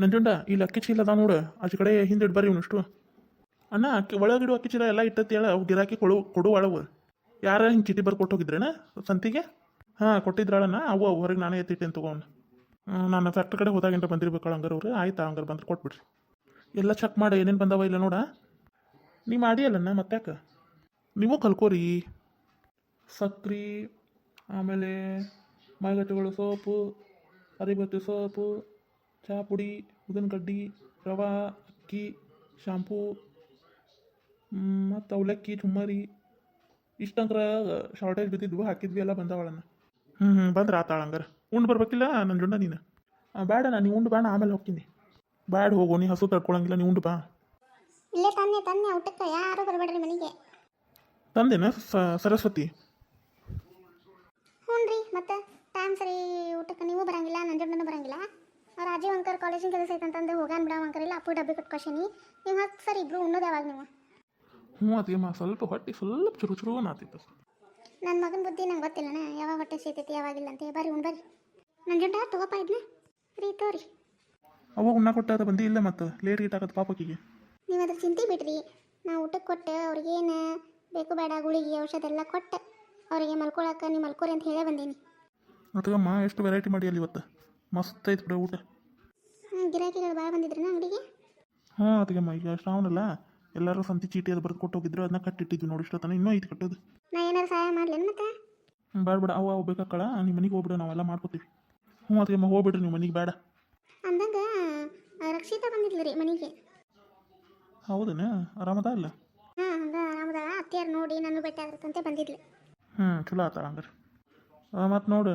ನಂಜುಂಡ, ಇಲ್ಲಿ ಅಕ್ಕಿ ಚೀಲ ಅದಾವ ನೋಡು. ಆಚೆ ಕಡೆ ಹಿಂದೆ ಬರ್ರಿ ಇವನಷ್ಟು ಅಣ್ಣ, ಅಕ್ಕಿ ಒಳಗಿಡು ಅಕ್ಕಿ ಚೀಲ ಎಲ್ಲ ಇಟ್ಟತಿ ಹೇಳ, ಅವು ಗಿರಾಕಿ ಕೊಡು ಕೊಡು ಒಳವು ಯಾರ ಹಿಂಗೆ ಚೀಟಿ ಬರ್ಕೊಟ್ಟು ಹೋಗಿದ್ರೇನ, ಸಂತಿಗೆ? ಹಾಂ, ಕೊಟ್ಟಿದ್ರಾಳಣ್ಣ, ಅವು ಹೊರಗೆ ನಾನೇ ಎತ್ತಿಟ್ಟೇನು ತೊಗೊಂಡು. ನಾನು ಫ್ಯಾಕ್ಟ್ರಿ ಕಡೆ ಹೋದಾಗಿಂದ ಬಂದಿರ್ಬೇಕಲ್ಲ ಹಂಗಾರ ಅವ್ರು. ಆಯ್ತಾ, ಹಂಗಾರೆ ಬಂದ್ರೆ ಕೊಟ್ಬಿಡ್ರಿ. ಎಲ್ಲ ಚೆಕ್ ಮಾಡಿ, ಏನೇನು ಬಂದವ ಇಲ್ಲ ನೋಡ. ನೀ ಮಾಡಿಯಲ್ಲಣ್ಣ, ಮತ್ತ್ಯಾಕೆ? ನೀವು ಕಲ್ಕೋರಿ. ಸಕ್ರೆ, ಆಮೇಲೆ ಮೈಗಟ್ಟುಗಳು ಸೋಪು, ಅರಿಬತ್ತಿ ಸೋಪು ಚಹಾ ಪುಡಿ ಉದ್ದಿನ ಕಡ್ಡಿ ರವೆ ಅಕ್ಕಿ ಶಾಂಪೂ ಮತ್ತು ಅವಲಕ್ಕಿ ಚುಮ್ಮರಿ ಇಷ್ಟಂತ್ರ ಶಾರ್ಟೇಜ್ ಬಿದ್ದಿದ್ವು ಹಾಕಿದ್ವಿ ಎಲ್ಲ ಬಂದವಳನ್ನ. ಹ್ಞೂ ಹ್ಞೂ ಬಂದ್ರೆ ಆತಾಳ ಹಂಗಾರೆ. ಉಂಡು ಬರ್ಬೇಕಿಲ್ಲ ನನ್ನ ಜುಂಡ ನೀನು? ಬೇಡ ನಾನು ನೀ ಉಂಡು ಬೇಡ ಆಮೇಲೆ ಹೋಗ್ತೀನಿ. ಬ್ಯಾಡ ಹೋಗು ನೀ ಹಸು ತಡ್ಕೊಳಂಗಿಲ್ಲ ನೀ ಉಂಡು ಬಾ. ಇಲ್ಲೇ ತನ್ನೆ ತನ್ನೆ ಊಟಕ್ಕೆ ಯಾರು ಬರಬೇಡ್ರಿ ಮನೆಗೆ. ತಂದೇನ? ಸರಸ್ವತಿ? ಹ್ಞೂ ರೀ ಮತ್ತೆ ಟೈಮ್ ಸರಿ ಊಟಕ್ಕೆ ನೀವು ಬರಂಗಿಲ್ಲ ನನ್ನ ನಂಜಣ್ಣನೂ ಬರಂಗಿಲ್ಲ. ರಾಜೀವ್ ಅಂಕರ್ ಕಾಲೇಜಿನ ಕೆಲಸ ಐತಂತಂದು ಹೋಗಾನ್ ಬಿಡವ ಅಂಕರ್. ಇಲ್ಲ ಅಪ್ಪು ಡಬ್ಬಿ ಕಟ್ಕೊಶೀನಿ. ನೀವು ಹತ್ತು ಸರ್ ಇಬ್ರು ಉಣ್ಣೋದು ಯಾವಾಗ ನೀವು? ಹ್ಞೂ ಮಾ ಸ್ವಲ್ಪ ಹೊಟ್ಟೆ ಸ್ವಲ್ಪ ಚುರು ಚುರು ನಾತಿತ್ತು ನನ್ನ ಮಗನ ಬುದ್ಧಿ ನಂಗೆ ಗೊತ್ತಿಲ್ಲನ ಯಾವಾಗ ಹೊಟ್ಟೆ ಸೀತೈತಿ ಯಾವಾಗಿಲ್ಲ ಅಂತ. ಬರ್ರಿ ಉಣ್ ಬರ್ರಿ. ನಂಜಣ್ಣ ತಗೋಪ ಇದನ್ನ ರೀ ತೋರಿ. ಅವಾಗ ಉಣ್ಣ ಕೊಟ್ಟಾದ ಬಂದಿ ಇಲ್ಲ ಮತ್ತು. ಲೇಟ್ ಗೀಟ್ ಆಗತ್ತೆ ಪಾಪಕ್ಕಿಗೆ ನೀವು ಅದ್ರ ಚಿಂತೆ ಬಿಡ್ರಿ. ನಾ ಊಟಕ್ಕೆ ಕೊಟ್ಟು ಅವ್ರಿಗೇನು ಬೇಕು ಬೇಡ ಗುಳಿಗೆ ಔಷಧ ಎಲ್ಲ ಕೊಟ್ಟು ಅವರಿಗೆ ಮಲ್ಕೊಳಕ್ಕೆ ನೀವು ಮಲ್ಕೋರಿ ಅಂತ ಹೇಳೇ ಬಂದೀನಿ. ಅದಕ್ಕಮ್ಮ ಎಷ್ಟು ವೆರೈಟಿ ಮಾಡಿ ಅಲ್ಲಿ ಇವತ್ತು? ಮಸ್ತ್ ಐತೆ ಬಿಡ ಊಟ. ಹ್ಞೂ ಗಿರಾಕಿಗಳು ಭಾಳ ಬಂದಿದ್ರನ ಅಂಗಡಿಗೆ? ಹ್ಞೂ ಅದಕ್ಕಮ್ಮ ಈಗ ಶ್ರಾವಣಲ್ಲ ಎಲ್ಲರೂ ಸಂತಿ ಚೀಟಿ ಅದು ಬರ್ದು ಕೊಟ್ಟು ಹೋಗಿದ್ರು ಅದನ್ನ ಕಟ್ಟಿಟ್ಟಿದ್ವಿ ನೋಡಿ ಇಷ್ಟೊತ್ತನ ಇನ್ನೂ ಐತೆ ಕಟ್ಟೋದು. ನಾ ಏನಾರು ಸಹಾಯ ಮಾಡ್ಲೇನು ಮತ್ತೆ? ಬೇಡ ಬೇಡ ಅವು ಅವು ಬೇಕಾಕಳ ನಿಮ್ಮ ಮನೆಗೆ ಹೋಗ್ಬಿಡು ನಾವೆಲ್ಲ ಮಾಡ್ಕೋತೀವಿ. ಹ್ಞೂ ಅದಕ್ಕೆಮ್ಮ ಹೋಗ್ಬಿಡ್ರಿ ನೀವು ಮನೆಗೆ ಬೇಡ. ಅಂದಂಗ ರಕ್ಷಿತಾ ಬಂದಿದ್ಲು ರೀ ಮನೆಗೆ. ಹೌದನ ಆರಾಮದ ಇಲ್ಲ? ಹಾಂ ಹಂಗೆ ಆರಾಮದ ಅತ್ತಿಯಾರು ನೋಡಿ ನಾನು ಭೇಟಿ ಆಗತ್ತಂತೆ ಬಂದಿದ್ಲು. ಹ್ಞೂ ಚಲೋ ಆತ ಹಂಗಾರೆ. ಮತ್ತು ನೋಡು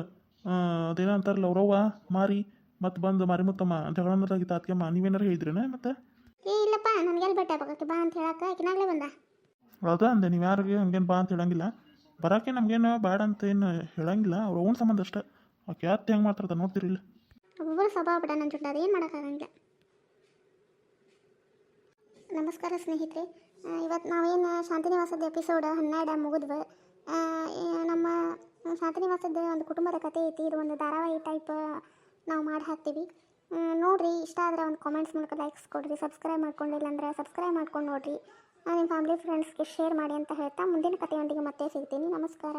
ಅದೇನೋ ಅಂತಾರಲ್ಲ ಅವ್ರವ್ವ ಮಾರಿ ಮತ್ತೆ ಬಂದು ಮಾರಿ ಮುತ್ತಮ್ಮ ಜಗಳಂದ್ರಾಗಿತ್ತು ಅದಕ್ಕೆಮ್ಮ ನೀವೇನಾರು ಹೇಳಿದ್ರೇನ ಮತ್ತೆ? ಏ ಇಲ್ಲಪ್ಪ ನನಗೆಲ್ಲಿ ಬಟ್ಟೆ ಆಗ್ಬೇಕಾಕಿ ಬಾ ಅಂತ ಹೇಳಕ್ಕೆ ಆಕಿನಾಗಲೇ ಬಂದ. ಅದ ಅಂದೆ ನೀವು ಯಾರಿಗೆ ಹಂಗೇನು ಬಾ ಅಂತ ಹೇಳಂಗಿಲ್ಲ. ಬರೋಕೆ ನಮಗೇನು ಬೇಡ ಅಂತ ಏನು ಹೇಳಂಗಿಲ್ಲ. ಅವ್ರ ಓನ್ ಸಂಬಂಧ ಅಷ್ಟೇ. ಆಕೆ ಯಾತ್ ಹೆಂಗೆ ಮಾತಾಡ್ತಾ ನೋಡ್ತೀರಿ ಇಲ್ಲ. ಒಬ್ಬೊಬ್ಬರು ಸ್ವಭಾವ ಬಿಡ ನನ್ನ ಜೊತೆ ಅದೇನು ಮಾಡೋಕ್ಕಾಗಂಗಿಲ್ಲ ನಮಸ್ಕಾರ ಸ್ನೇಹಿತರೆ. ಇವತ್ತು ನಾವೇನು ಶಾಂತಿನಿವಾಸದ ಎಪಿಸೋಡ್ ಹನ್ನೆರಡು ಮುಗಿದ್ವಿ. ನಮ್ಮ ಶಾಂತಿನಿವಾಸದ ಒಂದು ಕುಟುಂಬದ ಕಥೆ ಐತಿ. ಇದು ಒಂದು ಧಾರಾವಾಹಿ ಟೈಪ್ ನಾವು ಮಾಡಿ ಹಾಕ್ತೀವಿ. ನೋಡಿರಿ. ಇಷ್ಟ ಆದರೆ ಒಂದು ಕಾಮೆಂಟ್ಸ್ ಮೂಲಕ ಲೈಕ್ಸ್ ಕೊಡಿರಿ. ಸಬ್ಸ್ಕ್ರೈಬ್ ಮಾಡ್ಕೊಂಡಿಲ್ಲ ಅಂದರೆ ಸಬ್ಸ್ಕ್ರೈಬ್ ಮಾಡ್ಕೊಂಡು ನೋಡಿರಿ. ನಿಮ್ಮ ಫ್ಯಾಮಿಲಿ ಫ್ರೆಂಡ್ಸ್ಗೆ ಶೇರ್ ಮಾಡಿ ಅಂತ ಹೇಳ್ತಾ ಮುಂದಿನ ಕಥೆಯೊಂದಿಗೆ ಮತ್ತೆ ಸಿಗ್ತೀನಿ. ನಮಸ್ಕಾರ.